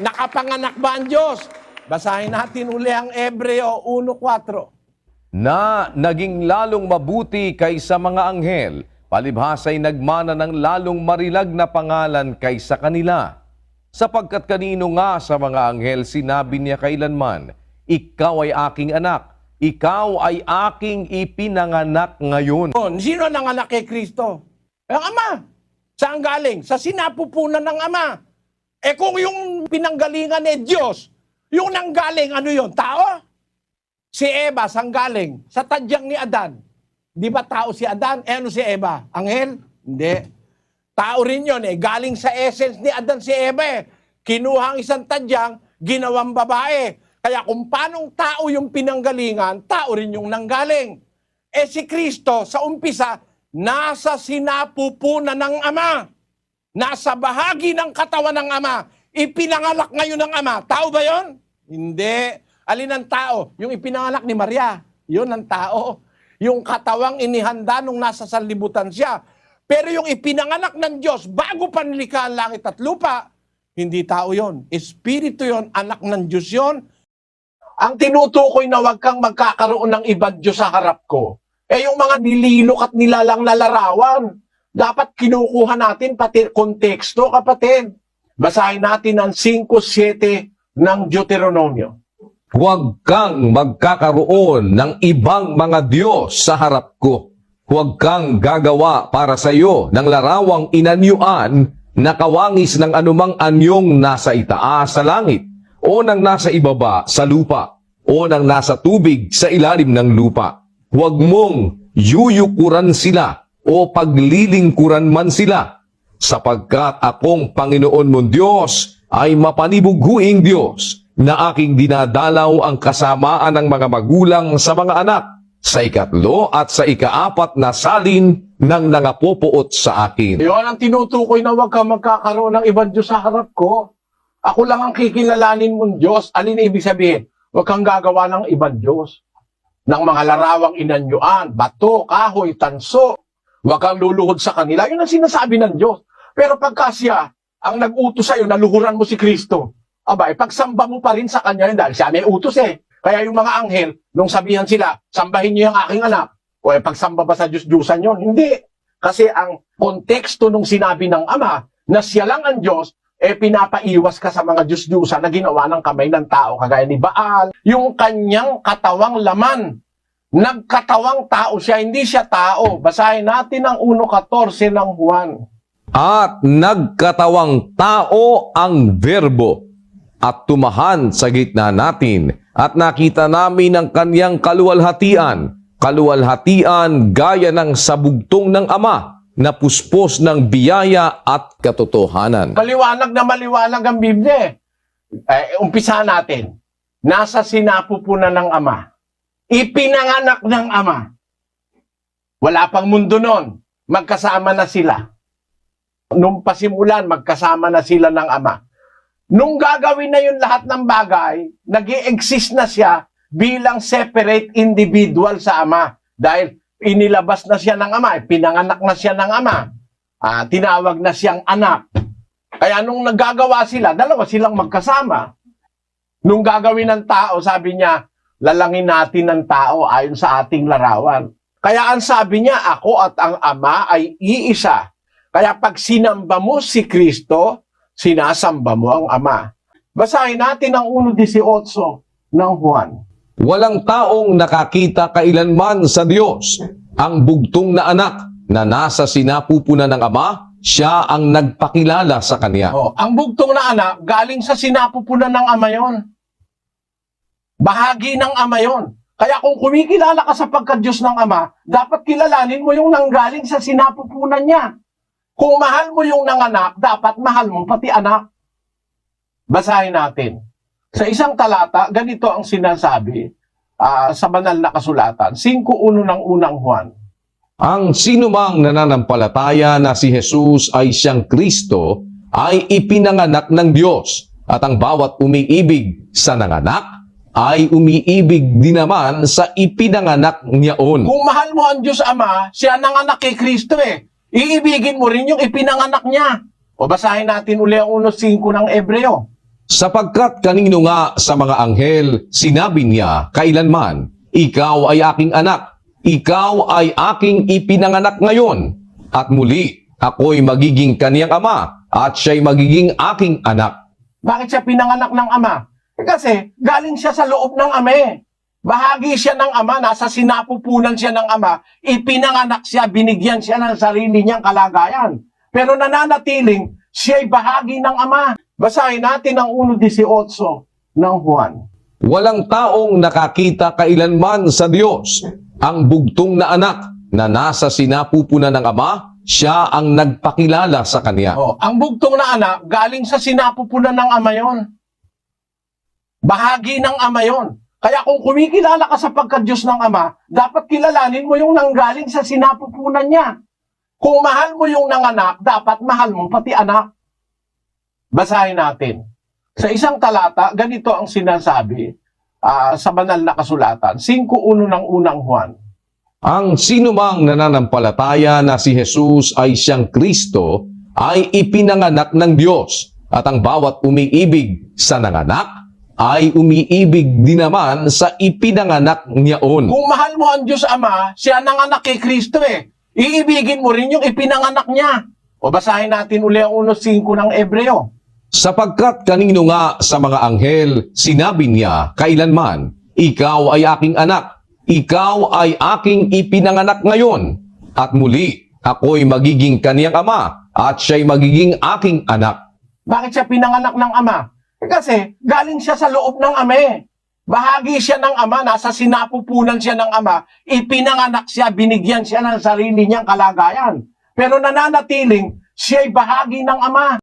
nakapanganak ba ang Diyos? Basahin natin uli ang Ebreo 1.4. na naging lalong mabuti kaysa mga anghel, palibhasa'y nagmana ng lalong marilag na pangalan kaysa kanila. Sapagkat kanino nga sa mga anghel sinabi niya kailanman, Ikaw ay aking anak, ikaw ay aking ipinanganak ngayon. Sino nanganak kay Kristo? Ang Ama. Saan galing? Sa sinapupunan ng Ama. Eh kung yung pinanggalingan ni Diyos, yung nanggaling, ano yun? Tao? Si Eva, saan galing? Sa tadyang ni Adan. Di ba tao si Adan? Eh ano si Eva? Anghel? Hindi. Tao rin yun eh. Galing sa essence ni Adan si Eva eh. Kinuha ang isang tadyang, ginawang babae. Kaya kung paanong tao yung pinanggalingan, tao rin yung nanggaling. Eh si Kristo, sa umpisa, nasa sinapupunan ng Ama. Nasa bahagi ng katawan ng Ama. Ipinangalak ngayon ng Ama. Tao ba yon? Hindi. Alin ang tao? Yung ipinangalak ni Maria. Yun ang tao. Yung katawang inihanda nung nasa sanlibutan siya. Pero yung ipinanganak ng Diyos bago pa nilikha ang langit at lupa, hindi tao yon. Espiritu yon, anak ng Diyos yon. Ang tinutukoy na wag kang magkakaroon ng ibang Diyos sa harap ko, eh yung mga nililok at nilalang na larawan, dapat kinukuha natin pati konteksto, kapatid. Basahin natin ang 5.7 ng Deuteronomio. Huwag kang magkakaroon ng ibang mga Diyos sa harap ko. Huwag kang gagawa para sa iyo ng larawang inanyuan na kawangis ng anumang anyong nasa itaas sa langit o ng nasa ibaba sa lupa o ng nasa tubig sa ilalim ng lupa. Huwag mong yuyukuran sila o paglilingkuran man sila sapagkat akong Panginoon mong Diyos ay mapanibuguing Diyos na aking dinadalaw ang kasamaan ng mga magulang sa mga anak sa ikatlo at sa ikaapat na salin ng nangapopoot sa akin. Yun ang tinutukoy na wag kang magkakaroon ng ibang Diyos sa harap ko. Ako lang ang kikilalanin mong Diyos. Alin ibig sabihin? Huwag kang gagawa ng ibang Diyos. Ng mga larawang inanyuan, bato, kahoy, tanso. Huwag kang luluhod sa kanila. Yun ang sinasabi ng Diyos. Pero pagka siya, ang nag-utos sa'yo, naluhuran mo si Kristo. Abay, pagsamba mo pa rin sa kanya yun dahil siya may utos eh. Kaya yung mga anghel, nung sabihan sila, sambahin niyo yung aking anak, o eh, pagsamba ba sa Diyos-Diyusan yun? Hindi. Kasi ang konteksto nung sinabi ng Ama, na siya lang ang Diyos, eh pinapaiwas ka sa mga Diyos-Diyusan na ginawa ng kamay ng tao, kagaya ni Baal. Yung kanyang katawang laman, nagkatawang tao siya, hindi siya tao. Basahin natin ang 1.14 ng Juan. At nagkatawang tao ang verbo at tumahan sa gitna natin at nakita namin ang kanyang kaluwalhatian, kaluwalhatian gaya ng sabugtong ng Ama na puspos ng biyaya at katotohanan. Maliwanag na maliwanag ang Biblia. eh. Umpisa natin. Nasa sinapupunan ng Ama. Ipinanganak ng Ama. Wala pang mundo nun. Magkasama na sila. Nung pasimulan, magkasama na sila ng Ama. Nung gagawin na yung lahat ng bagay, nag exist na siya bilang separate individual sa Ama. Dahil inilabas na siya ng Ama, pinanganak na siya ng Ama. Ah, tinawag na siyang anak. Kaya nung naggagawa sila, dalawa silang magkasama. Nung gagawin ng tao, sabi niya, lalangin natin ng tao ayon sa ating larawan. Kaya ang sabi niya, ako at ang Ama ay iisa. Kaya pag sinamba mo si Kristo, sinasamba mo ang Ama. Basahin natin ang 1.18 ng Juan. Walang taong nakakita kailanman sa Diyos. Ang bugtong na anak na nasa sinapupunan ng Ama, siya ang nagpakilala sa Kanya. Oh, ang bugtong na anak, galing sa sinapupunan ng Ama yon. Bahagi ng Ama yon. Kaya kung kumikilala ka sa pagka-Diyos ng Ama, dapat kilalanin mo yung nanggaling sa sinapupunan niya. Kung mahal mo yung nanganak, dapat mahal mo pati anak. Basahin natin. Sa isang talata, ganito ang sinasabi ah, sa banal na kasulatan. 5.1 ng unang Juan. Ang sinumang nananampalataya na si Jesus ay siyang Kristo ay ipinanganak ng Diyos at ang bawat umiibig sa nanganak ay umiibig din naman sa ipinanganak niyaon. Kung mahal mo ang Diyos Ama, siya nanganak kay Kristo eh. Iibigin mo rin yung ipinanganak niya. O basahin natin uli ang 1.5 ng Ebreo. Sapagkat kanino nga sa mga anghel, sinabi niya kailanman, Ikaw ay aking anak, ikaw ay aking ipinanganak ngayon, at muli ako'y magiging kaniyang ama, at siya'y magiging aking anak. Bakit siya pinanganak ng ama? Kasi galing siya sa loob ng ama eh. Bahagi siya ng ama, nasa sinapupunan siya ng ama, ipinanganak siya, binigyan siya ng sarili niyang kalagayan. Pero nananatiling, siya'y bahagi ng ama. Basahin natin ang 1.18 ng Juan. Walang taong nakakita kailanman sa Diyos. Ang bugtong na anak na nasa sinapupunan ng ama, siya ang nagpakilala sa kanya. Oh, ang bugtong na anak, galing sa sinapupunan ng ama yon. Bahagi ng ama yon. Kaya kung kumikilala ka sa pagka-Diyos ng Ama, dapat kilalanin mo yung nanggaling sa sinapupunan niya. Kung mahal mo yung nanganak, dapat mahal mo pati anak. Basahin natin. Sa isang talata, ganito ang sinasabi ah, sa banal na kasulatan. 5.1 ng unang Juan. Ang sinumang nananampalataya na si Jesus ay siyang Kristo ay ipinanganak ng Diyos at ang bawat umiibig sa nanganak ay umiibig din naman sa ipinanganak niyaon. Kung mahal mo ang Diyos Ama, siya nanganak kay Kristo eh. Iibigin mo rin yung ipinanganak niya. O basahin natin uli ang 1.5 ng Ebreo. Sapagkat kanino nga sa mga anghel, sinabi niya kailanman, Ikaw ay aking anak, ikaw ay aking ipinanganak ngayon, at muli ako'y magiging kaniyang ama, at siya'y magiging aking anak. Bakit siya pinanganak ng ama? Kasi galing siya sa loob ng ama eh. Bahagi siya ng ama, nasa sinapupunan siya ng ama, ipinanganak siya, binigyan siya ng sarili niyang kalagayan. Pero nananatiling, siya'y bahagi ng ama.